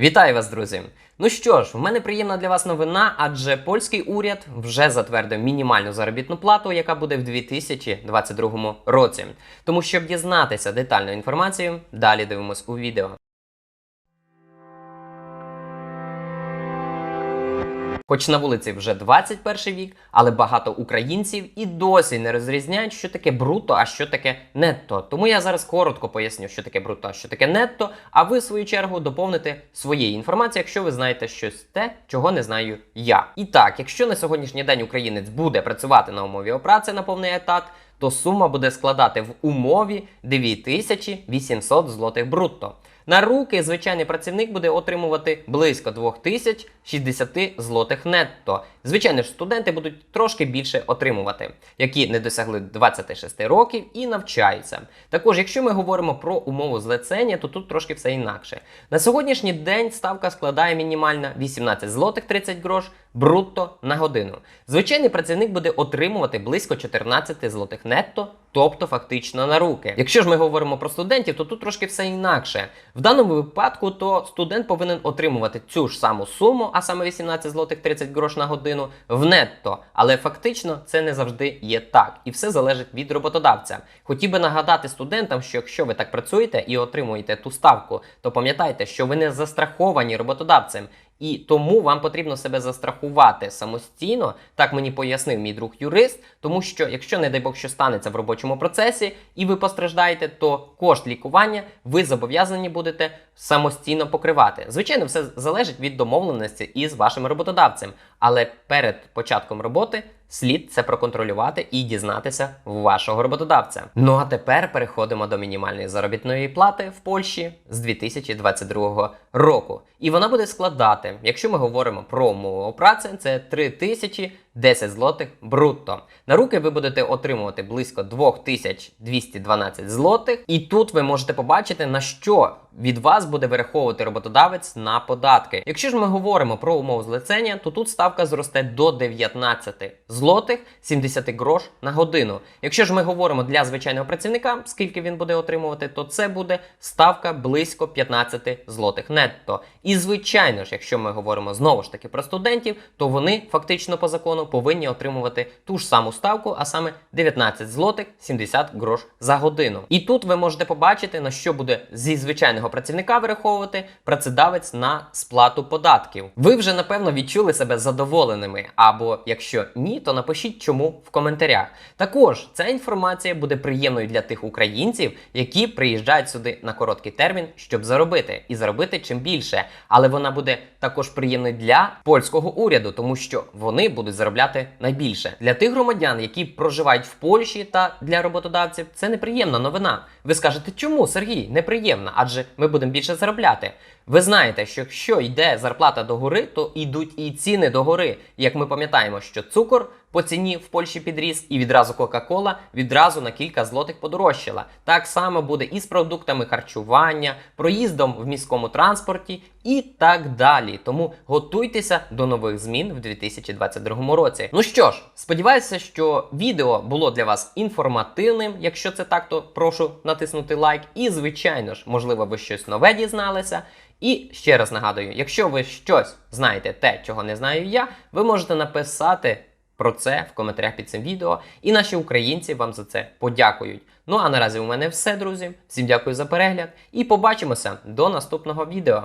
Вітаю вас, друзі! Ну що ж, в мене приємна для вас новина, адже польський уряд вже затвердив мінімальну заробітну плату, яка буде в 2022 році. Тому, щоб дізнатися детальну інформацію, далі дивимось у відео. Хоч на вулиці вже 21 вік, але багато українців і досі не розрізняють, що таке бруто, а що таке нетто. Тому я зараз коротко поясню, що таке бруто, а що таке нетто. А ви, в свою чергу, доповните своєї інформації, якщо ви знаєте щось те, чого не знаю я. І так, якщо на сьогоднішній день українець буде працювати на умові опраці на повний етат, то сума буде складати в умові 9800 злотих брутто. На руки звичайний працівник буде отримувати близько 2060 злотих нетто. Звичайно ж, студенти будуть трошки більше отримувати, які не досягли 26 років і навчаються. Також, якщо ми говоримо про умову злицення, то тут трошки все інакше. На сьогоднішній день ставка складає мінімальна 18 злотих 30 грош брутто на годину. Звичайний працівник буде отримувати близько 14 злотих нетто, тобто фактично на руки. Якщо ж ми говоримо про студентів, то тут трошки все інакше. В даному випадку то студент повинен отримувати цю ж саму суму, а саме 18 злотих 30 грош на годину в нетто. Але фактично це не завжди є так, і все залежить від роботодавця. Хотів би нагадати студентам, що якщо ви так працюєте і отримуєте ту ставку, то пам'ятайте, що ви не застраховані роботодавцем. І тому вам потрібно себе застрахувати самостійно, так мені пояснив мій друг юрист. Тому що, якщо, не дай Бог, що станеться в робочому процесі і ви постраждаєте, то кошт лікування ви зобов'язані будете самостійно покривати. Звичайно, все залежить від домовленості із вашим роботодавцем, але перед початком роботи слід це проконтролювати і дізнатися в вашого роботодавця. Ну а тепер переходимо до мінімальної заробітної плати в Польщі з 2022 року. І вона буде складати, якщо ми говоримо про мову праці, це 3010 злотих брутто. На руки ви будете отримувати близько 2212 злотих. І тут ви можете побачити, на що від вас буде вираховувати роботодавець на податки. Якщо ж ми говоримо про умову злицення, то тут ставка зросте до 19 злотих 70 грош на годину. Якщо ж ми говоримо для звичайного працівника, скільки він буде отримувати, то це буде ставка близько 15 злотих нетто. І звичайно ж, якщо ми говоримо знову ж таки про студентів, то вони фактично по закону повинні отримувати ту ж саму ставку, а саме 19 злотих 70 грош за годину. І тут ви можете побачити, на що буде зі звичайного працівника вираховувати працедавець на сплату податків. Ви вже напевно відчули себе задоволеними, або якщо ні, то напишіть чому в коментарях. Також ця інформація буде приємною для тих українців, які приїжджають сюди на короткий термін, щоб заробити і заробити чим більше. Але вона буде також приємною для польського уряду, тому що вони будуть заробляти найбільше. Для тих громадян, які проживають в Польщі та для роботодавців, це неприємна новина. Ви скажете, чому Сергій неприємна? Адже ми будемо більше заробляти. Ви знаєте, що якщо йде зарплата до гори, то йдуть і ціни до гори. Як ми пам'ятаємо, що цукор по ціні в Польщі підріс, і відразу Кока-Кола відразу на кілька злотих подорожчала. Так само буде і з продуктами харчування, проїздом в міському транспорті і так далі. Тому готуйтеся до нових змін в 2022 році. Ну що ж, сподіваюся, що відео було для вас інформативним. Якщо це так, то прошу натиснути лайк. І, звичайно ж, можливо, ви щось нове дізналися. І ще раз нагадую, якщо ви щось знаєте те, чого не знаю я, ви можете написати про це в коментарях під цим відео, і наші українці вам за це подякують. Ну а наразі у мене все, друзі. Всім дякую за перегляд і побачимося до наступного відео.